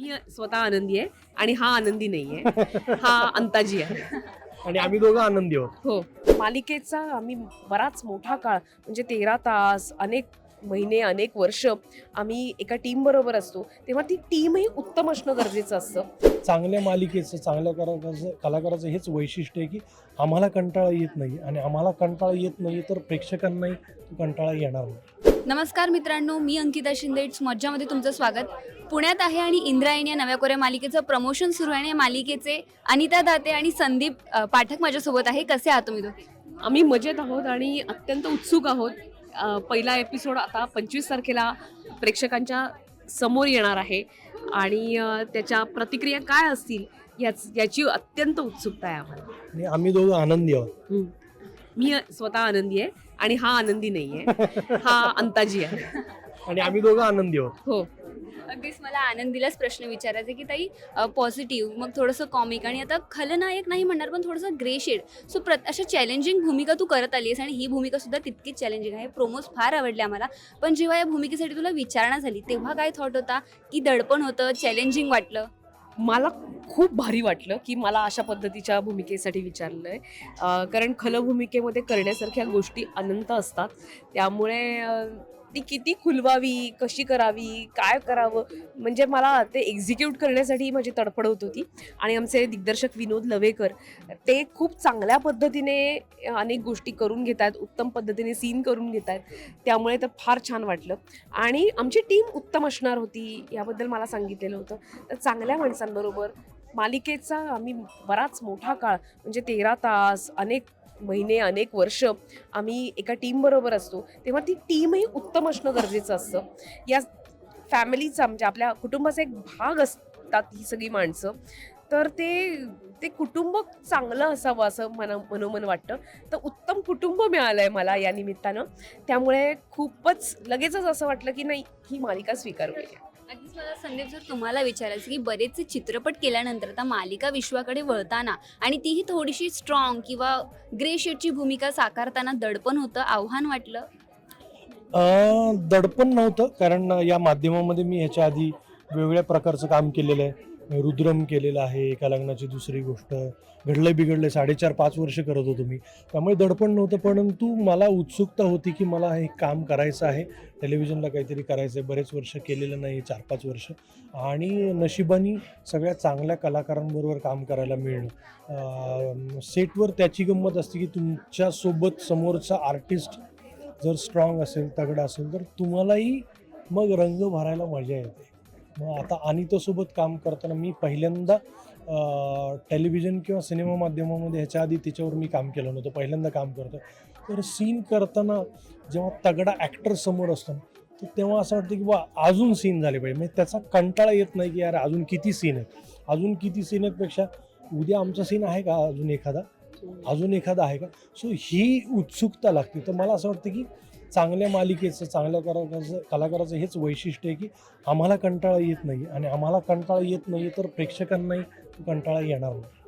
मी स्वतः आनंदी आहे आणि हा आनंदी नाहीये. हा अंताजी आहे. आणि आम्ही दोघं आनंदी आहोत. हो. मालिकेचा आम्ही बराच मोठा काळ म्हणजे तेरा तास अनेक महिने अनेक वर्ष आम्ही एका टीम बरोबर असतो तेव्हा ती टीमही उत्तम असणं गरजेचं असतं. चांगल्या मालिकेचं चांगल्या कलाकाराचं कलाकाराचं हेच वैशिष्ट्य आहे की आम्हाला कंटाळा येत नाही आणि आम्हाला कंटाळा येत नाही तर प्रेक्षकांनाही कंटाळा येणार नाही. नमस्कार मित्रांनो मी अंकिता शिंदे. इट्स मज्जामध्ये तुमचं स्वागत. पुण्यात आहे आणि इंद्रायणी या नव्या कोऱ्या मालिकेचं प्रमोशन सुरू आहे आणि या मालिकेचे अनिता दाते आणि संदीप अ, पाठक माझ्यासोबत आहे. कसे आहात तुम्ही दोघे? आम्ही मजेत आहोत आणि अत्यंत उत्सुक आहोत. पहिला एपिसोड आता पंचवीस तारखेला प्रेक्षकांच्या समोर येणार आहे. आणि त्याच्या प्रतिक्रिया काय असतील याच याची अत्यंत उत्सुकता आहे आम्हाला. आम्ही दोघं आनंदी आहोत. मी स्वतः आनंदी आहे आणि हा आनंदी नाहीये. हा अंताजी आहे. आणि आम्ही दोघं आनंदी आहोत. हो. अगदीच मला आनंदीलाच प्रश्न विचारायचा की ताई पॉझिटिव्ह मग थोडंसं कॉमिक आणि आता खलनायक नाही म्हणणार पण थोडंसं ग्रे शेड सो प्र अशा चॅलेंजिंग भूमिका तू करत आली आहेस आणि ही भूमिका सुद्धा तितकीच चॅलेंजिंग आहे. प्रोमोज फार आवडले आम्हाला पण जेव्हा या भूमिकेसाठी तुला विचारणा झाली तेव्हा काय थॉट होता? की दडपण होतं चॅलेंजिंग वाटलं? मला खूप भारी वाटलं की मला अशा पद्धतीच्या भूमिकेसाठी विचारलं आहे कारण खलभूमिकेमध्ये करण्यासारख्या गोष्टी अनंत असतात. त्यामुळे ती किती खुलवावी कशी करावी काय करावं? म्हणजे मला ते एक्झिक्यूट करण्यासाठी माझी तडफड होत होती. आणि आमचे दिग्दर्शक विनोद लवेकर ते खूप चांगल्या पद्धतीने अनेक गोष्टी करून घेत आहेत उत्तम पद्धतीने सीन करून घेत आहेत त्यामुळे तर फार छान वाटलं. आणि आमची टीम उत्तम असणार होती याबद्दल मला सांगितलेलं होतं. तर चांगल्या माणसांबरोबर मालिकेचा आम्ही बराच मोठा काळ म्हणजे तेरा तास अनेक महिने अनेक वर्ष आम्ही एका टीमबरोबर असतो तेव्हा ती टीमही उत्तम असणं गरजेचं असतं. या फॅमिलीचा म्हणजे आपल्या कुटुंबाचा एक भाग असतात ही सगळी माणसं. तर ते ते कुटुंब चांगलं असावं असं मना मनोमन वाटतं. तर उत्तम कुटुंब मिळालं आहे मला या निमित्तानं. त्यामुळे खूपच लगेचच असं वाटलं की नाही ही मालिका स्वीकारूया. अगदीच मला संदीप जर तुम्हाला विचारायचं की बरेचसे चित्रपट केल्यानंतर आता मालिका विश्वाकडे वळताना आणि तीही थोडीशी स्ट्रॉंग किंवा ग्रे शेडची भूमिका साकारताना दडपण होतं आव्हान वाटलं? अं, दडपण नव्हतं कारण या माध्यमामध्ये मी ह्याच्या आधी वेगवेगळ्या प्रकारचं काम केलेलं आहे. रुद्रम केलेलं आहे एका लग्नाची दुसरी गोष्ट. घडलं बिघडलं साडेचार पाच वर्ष करत होतो मी. त्यामुळे दडपण नव्हतं परंतु मला उत्सुकता होती की मला हे काम करायचं आहे. टेलिव्हिजनला काहीतरी करायचं आहे बरेच वर्ष केलेलं नाही चार पाच वर्ष. आणि नशिबानी सगळ्या चांगल्या कलाकारांबरोबर काम करायला मिळणं. सेटवर त्याची गंमत असते की तुमच्यासोबत समोरचा आर्टिस्ट जर स्ट्रॉंग असेल तगडा असेल तर तुम्हालाही मग रंग भरायला मजा येते. मग आता अनितासोबत काम करताना मी पहिल्यांदा टेलिव्हिजन किंवा सिनेमा माध्यमामध्ये ह्याच्या आधी तिच्यावर मी काम केलं नव्हतं पहिल्यांदा काम करतो. तर सीन करताना जेव्हा तगडा ॲक्टर समोर असतो ना, तर तेव्हा असं वाटतं की बा अजून सीन झाले पाहिजे. म्हणजे त्याचा कंटाळा येत नाही की यार अजून किती सीन आहेत. अजून किती सीन आहेतपेक्षा उद्या आमचा सीन आहे का अजून एखादा? अजून एखादा आहे का? सो ही उत्सुकता लागते. तर मला असं वाटतं की चांगल्या मालिकेचं चांगल्या कलाकाराचं कलाकाराचं हेच वैशिष्ट्य आहे की आम्हाला कंटाळा येत नाही आणि आम्हाला कंटाळा येत नाही तर प्रेक्षकांनाही कंटाळा येणार नाही.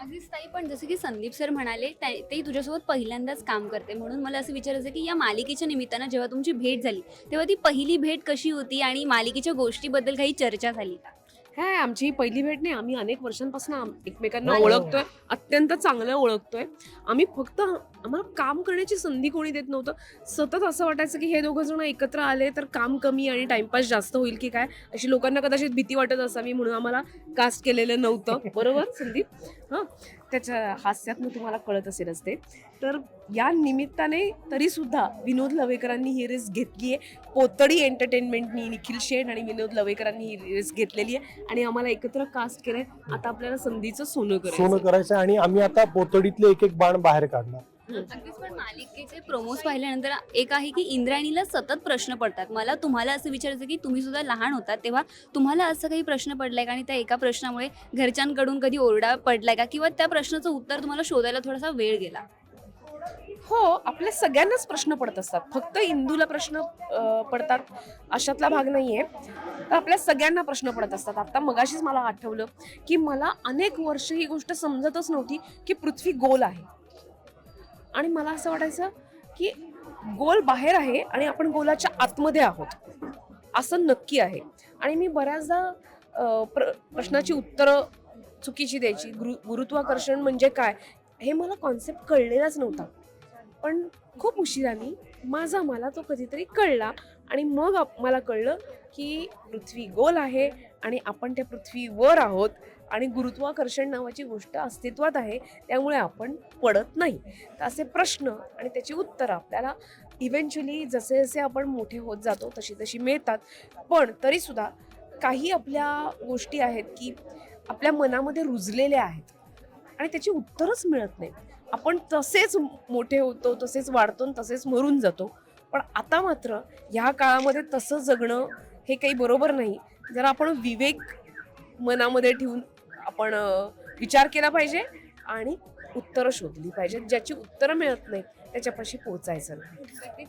अगदीच ताई पण जसं की संदीप सर म्हणाले ते तुझ्यासोबत पहिल्यांदाच काम करते. म्हणून मला असं विचारायचं की या मालिकेच्या निमित्तानं जेव्हा तुमची भेट झाली तेव्हा ती पहिली भेट कशी होती आणि मालिकेच्या गोष्टीबद्दल काही चर्चा झाली का? काय आमची ही पहिली भेट नाही आम्ही अनेक वर्षांपासून एकमेकांना हो. ओळखतोय अत्यंत चांगलं ओळखतोय. आम्ही फक्त आम्हाला काम करण्याची संधी कोणी देत नव्हतं. सतत असं वाटायचं की हे दोघं जण एकत्र आले तर काम कमी आणि टाइमपास जास्त होईल की काय? अशी लोकांना कदाचित भीती वाटत असावी म्हणून आम्हाला कास्ट केलेलं नव्हतं. बरोबर संदीप? हां त्याच्या हास्यातनं तुम्हाला कळत असेलच ते. तर या निमित्ताने तरी सुद्धा विनोद लवेकरांनी ही रिस्क घेतली आहे. पोतडी एंटरटेनमेंटनी निखिल शेठ आणि विनोद लवेकरांनी ही रिस्क घेतलेली आहे. आणि आम्हाला एकत्र कास्ट केलंय. आता आपल्याला संधीचं सोनं सोनं करायचं करायचं आणि आम्ही आता पोतडीतले एक एक बाण बाहेर काढणार. अगदीच पण मालिकेचे प्रोमोज पाहिल्यानंतर एक आहे की इंद्रायणीला सतत प्रश्न पडतात. मला तुम्हाला असं विचारायचं की तुम्ही सुद्धा लहान होतात तेव्हा तुम्हाला असं काही प्रश्न पडलाय का? आणि त्या एका प्रश्नामुळे घरच्यांकडून कधी ओरडा पडलाय का? किंवा त्या प्रश्नाचं उत्तर तुम्हाला शोधायला थोडासा वेळ गेला? हो आपल्या सगळ्यांनाच प्रश्न पडत असतात. फक्त इंदूला प्रश्न पडतात अशातला भाग नाहीये. तर आपल्या सगळ्यांना प्रश्न पडत असतात. आता मगाशीच मला आठवलं की मला अनेक वर्ष ही गोष्ट समजतच नव्हती की पृथ्वी गोल आहे. आणि मला असं वाटायचं की गोल बाहेर आहे आणि आपण गोलाच्या आतमध्ये आहोत. असं नक्की आहे. आणि मी बऱ्याचदा प्र प्रश्नाची उत्तरं चुकीची द्यायची. गुरु गुरुत्वाकर्षण म्हणजे काय? हे मला कॉन्सेप्ट कळलेलाच नव्हता. पण खूप उशिराने माझा मला तो कधीतरी कळला आणि मग मला कळलं की पृथ्वी गोल आहे आणि आपण त्या पृथ्वीवर आहोत आणि गुरुत्वाकर्षण नावाची गोष्ट अस्तित्वात आहे त्यामुळे आपण पडत नाही. तर असे प्रश्न आणि त्याची उत्तरं आपल्याला इव्हेंच्युअली जसे जसे आपण मोठे होत जातो तशी तशी मिळतात. पण तरीसुद्धा काही आपल्या गोष्टी आहेत की आपल्या मनामध्ये रुजलेल्या आहेत. आणि त्याची उत्तरच मिळत नाही. आपण तसेच मोठे होतो तसेच वाढतो आणि तसेच मरून जातो. पण आता मात्र ह्या काळामध्ये तसं जगणं हे काही बरोबर नाही. जर आपण विवेक मनामध्ये ठेवून आपण विचार केला पाहिजे आणि उत्तरं शोधली पाहिजेत ज्याची उत्तरं मिळत नाहीत. त्याच्यापाशी पोहोचायचं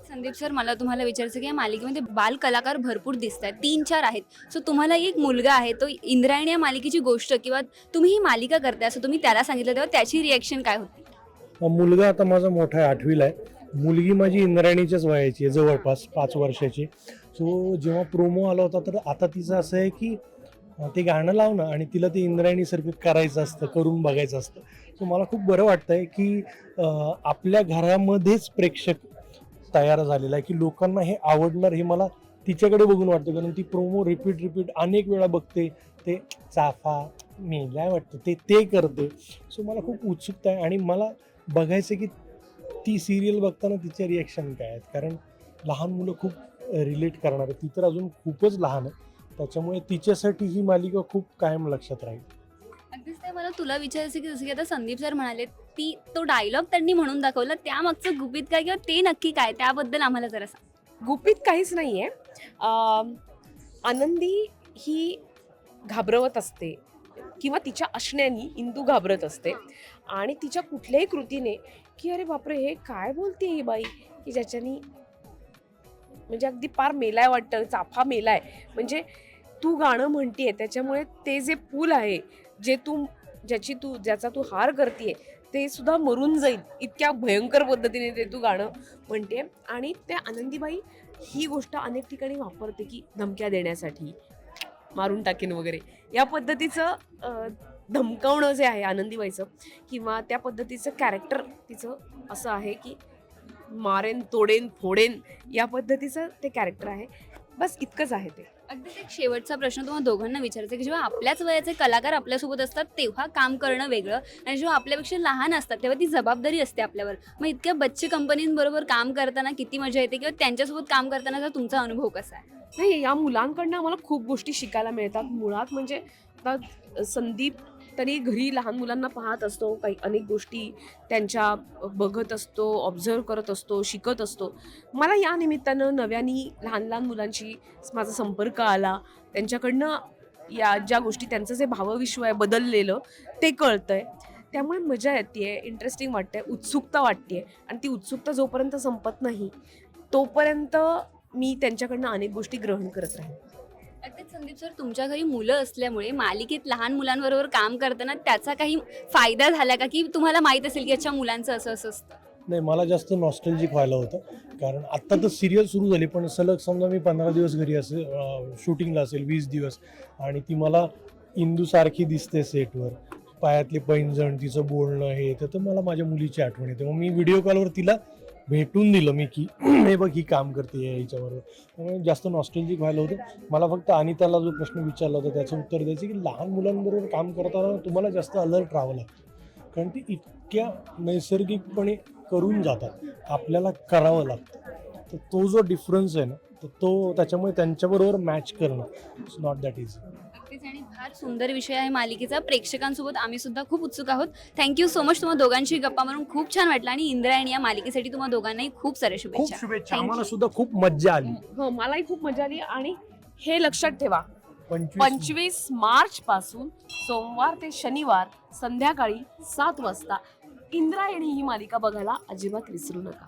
संदीप सर मला तुम्हाला विचारायचं की या मालिकेमध्ये बाल कलाकार भरपूर दिसत आहेत. तीन चार आहेत. सो तुम्हाला एक मुलगा आहे तो इंद्रायणी या मालिकेची गोष्ट किंवा तुम्ही ही मालिका करताय असं तुम्ही त्याला सांगितलं तेव्हा त्याची रिॲक्शन काय होती? मुलगा आता माझा मोठा आहे आठवीला आहे. मुलगी माझी इंद्रायणीच्याच वयाची आहे जवळपास पाच वर्षाची. सो जेव्हा प्रोमो आला होता तर आता तिचं असं आहे की ते गाणं लावणं आणि तिला ते इंद्रायणीसारखं करायचं असतं करून बघायचं असतं. सो मला खूप बरं वाटतं आहे की आपल्या घरामध्येच प्रेक्षक तयार झालेला आहे की लोकांना हे आवडणार हे मला तिच्याकडे बघून वाटतं. कारण ती प्रोमो रिपीट रिपीट अनेक वेळा बघते. ते चाफा मेलाय वाटतं ते ते करते. सो मला खूप उत्सुकता आहे आणि मला बघायचं की ती सिरियल बघताना तिचे रिॲक्शन काय आहेत. कारण लहान मुलं खूप रिलेट करणार आहे ती तर अजून खूपच लहान आहे. त्याच्यामुळे तिच्यासाठी ही मालिका खूप कायम लक्षात राहील. अगदीच ते मला तुला विचारायचं की जसं की आता संदीप सर म्हणाले ती तो डायलॉग त्यांनी म्हणून दाखवला त्यामागचं गुपित काय किंवा ते नक्की काय त्याबद्दल आम्हाला जरा सांग. गुपित काहीच नाही आहे आनंदी ही घाबरवत असते किंवा तिच्या असण्यानी इंदू घाबरत असते. आणि तिच्या कुठल्याही कृतीने की अरे बापरे हे काय बोलते ही बाई की ज्याच्यानी म्हणजे अगदी पार मेलाय वाटतं चाफा मेलाय. म्हणजे तू गाणं म्हणतीये त्याच्यामुळे ते जे पूल आहे जे तू ज्याची तू ज्याचा तू हार करतीये ते सुद्धा मरून जाईल. इतक्या भयंकर पद्धतीने ते तू गाणं म्हणते आणि त्या आनंदीबाई ही गोष्ट अनेक ठिकाणी वापरते की धमक्या देण्यासाठी मारून टाकेन वगैरे. या पद्धतीचं धमकवणं धमकावणं जे आहे आनंदीबाईचं किंवा त्या पद्धतीचं कॅरेक्टर तिचं असं आहे की मारेन तोडेन फोडेन या पद्धतीचं ते कॅरेक्टर आहे. बस इतकंच आहे ते. अगदीच एक शेवटचा प्रश्न तुम्हाला दोघांना विचारायचा की जेव्हा आपल्याच वयाचे कलाकार आपल्यासोबत असतात तेव्हा काम करणं वेगळं आणि जेव्हा आपल्यापेक्षा लहान असतात तेव्हा ती जबाबदारी असते आपल्यावर. मग इतक्या बच्चे कंपनींबरोबर काम करताना किती मजा येते किंवा त्यांच्यासोबत काम करतानाचा तुमचा अनुभव कसा आहे? नाही या मुलांकडनं आम्हाला खूप गोष्टी शिकायला मिळतात. मुळात म्हणजे आता संदीप तरी घरी लहान मुलांना पाहत असतो काही अनेक गोष्टी त्यांच्या बघत असतो ऑब्झर्व करत असतो शिकत असतो. मला या निमित्तानं नव्याने लहान लहान मुलांशी माझा संपर्क आला. त्यांच्याकडनं या ज्या गोष्टी त्यांचं जे भावविश्व आहे बदललेलं ते कळतंय. त्यामुळे मजा येते इंटरेस्टिंग वाटते उत्सुकता वाटते आणि ती उत्सुकता जोपर्यंत संपत नाही तोपर्यंत मी त्यांच्याकडनं अनेक गोष्टी ग्रहण करत राहीन. अगदीच संदीप सर तुमच्या घरी मुलं असल्यामुळे मालिकेत लहान मुलांबरोबर काम करताना त्याचा काही फायदा झाला का? की तुम्हाला माहीत असेल की अच्छा मुलांचं असं असं असतं? नाही मला जास्त नॉस्टॅल्जिक व्हायला होतं. कारण आत्ता तर सिरियल सुरू झाली पण सलग समजा मी पंधरा दिवस घरी असेल शूटिंगला असेल वीस दिवस आणि ती मला इंदूसारखी दिसते सेटवर पायातले पैंजण तिचं बोलणं हे तर मला माझ्या मुलीची आठवण येते. मग मी व्हिडिओ कॉलवर तिला भेटून दिलं मी की हे बघ ही काम करते याच्याबरोबर त्यामुळे जास्त नॉस्टॅल्जिक व्हायला होतं. मला फक्त अनिताला जो प्रश्न विचारला होता त्याचं उत्तर द्यायचं की लहान मुलांबरोबर काम करताना तुम्हाला जास्त अलर्ट राहावं लागतं. कारण ती इतक्या नैसर्गिकपणे करून जातात. आपल्याला करावं लागतं. तर तो जो डिफरन्स आहे ना तर तो त्याच्यामुळे त्यांच्याबरोबर मॅच करणं. इट्स नॉट दॅट इझी अगदीच आणि फार सुंदर विषय आहे मालिकेचा. प्रेक्षकांसोबत आम्ही सुद्धा खूप उत्सुक आहोत. थँक्यू सो मच तुम्हाला दोघांशी गप्पा मारून खूप छान वाटलं आणि इंद्रायणी या मालिकेसाठी तुम्हाला दोघांनाही खूप साऱ्या खूप शुभेच्छा. शुभेच्छा Thank आम्हाला. सुद्धा खूप मज्जा आली. हो मलाही खूप मजा आली आणि हे लक्षात ठेवा. पंचवीस पंचवीस मार्च पासून सोमवार ते शनिवार संध्याकाळी सात वाजता इंद्रायणी ही मालिका बघायला अजिबात विसरू नका.